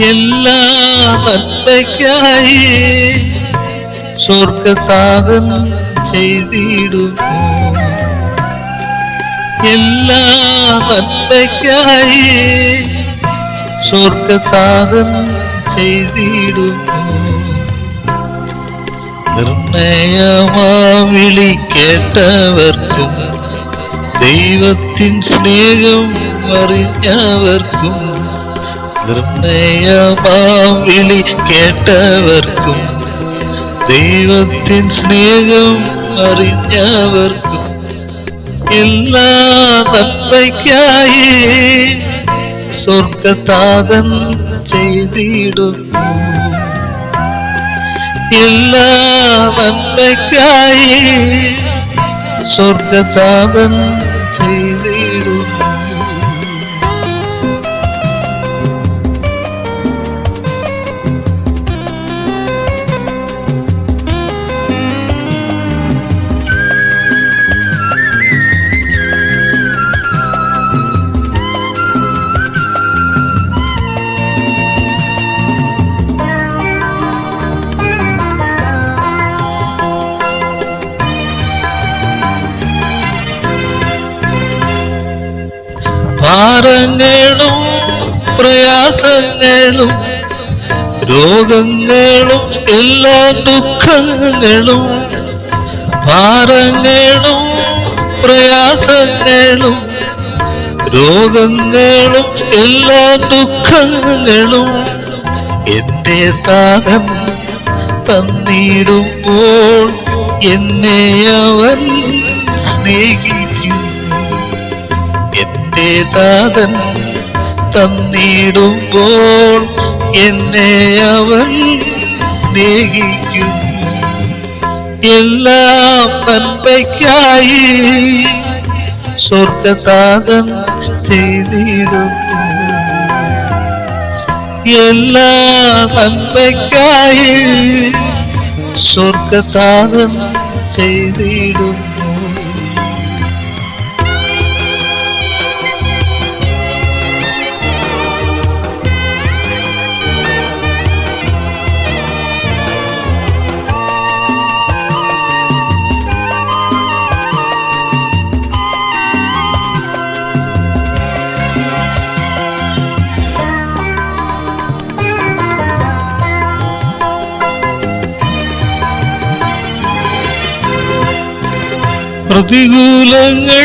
എല്ലാ നന്മയ്ക്കായി സ്വർഗത്താതൻ ചെയ്തിടുന്നു. എല്ലാ നന്മയ്ക്കായി സ്വർഗത്താതൻ ചെയ്തിടുന്നു. നിർണയമാ വിളി കേട്ടവർക്കും ദൈവത്തിൻ സ്നേഹം അറിഞ്ഞവർക്കും നിർണയമാ വിളി കേട്ടവർക്കും ദൈവത്തിൻ സ്നേഹം അറിഞ്ഞവർക്കും എല്ലാ നന്മയ്ക്കായി സ്വർഗത്താതൻ ചെയ്തിടുന്നു എല്ലാ നന്മയ്ക്കായി സ്വർഗതാപൻ ചെയ്തിടുന്നു ഭാരങ്ങളും പ്രയാസങ്ങളും രോഗങ്ങളും എല്ലാ ദുഃഖങ്ങളും ഭാരങ്ങളും പ്രയാസങ്ങളും രോഗങ്ങളും എല്ലാ ദുഃഖങ്ങളും എന്റെ താതൻ തന്നിടുമ്പോൾ എന്നെ അവൻ എന്റെ താതൻ തന്നിടുമ്പോൾ എന്നെ അവൻ സ്നേഹിക്കും എല്ലാം നന്മയ്ക്കായി സ്വർഗതാതൻ ചെയ്തിടുന്നു. എല്ലാ നന്മയ്ക്കായി സ്വർഗതാതൻ ചെയ്തിടുന്നു. പ്രതികൂലങ്ങൾ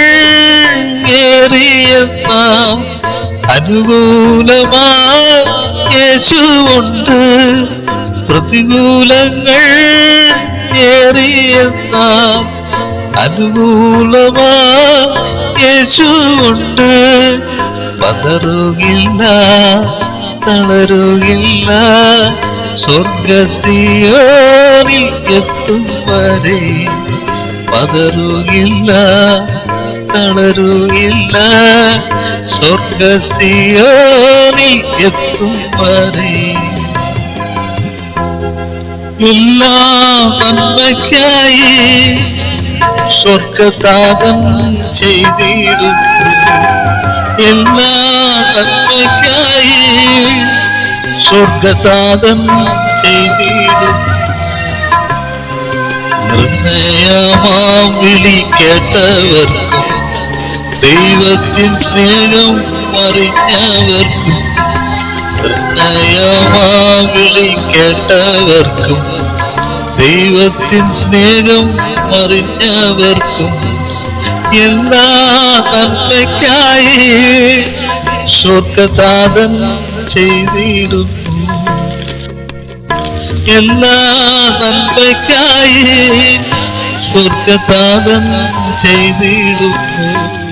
ഏറിയെന്നാം അനുകൂലമാ യേശുണ്ട് പ്രതികൂലങ്ങൾ ഏറിയെന്നാം അനുകൂലമാ യേശുണ്ട് പതറുകില്ല തളരുകില്ല സ്വർഗസിയോറിൽ എത്തും വരെ പതറുകില്ല തളരുകില്ല. സ്വർഗസിയോനിൽ എത്തും വരെ. എല്ലാ നന്മയ്ക്കായി സ്വർഗതാതം ചെയ്തിടും എല്ലാ നന്മയ്ക്കായി സ്വർഗതാതം ചെയ്തിടുന്നു. നിർണയമാം വിളി കേട്ടവർക്കും ദൈവത്തിൻ സ്നേഹം അറിഞ്ഞവർക്കും നിർണയമാം വിളി കേട്ടവർക്കും ദൈവത്തിൻ സ്നേഹം അറിഞ്ഞവർക്കും എല്ലാ നന്മയ്ക്കായി സ്വർഗതാതൻ ചെയ്തിടുന്നു. എല്ലാ നന്മയ്ക്കായി സ്വർഗതാദം ചെയ്തിടുന്നു.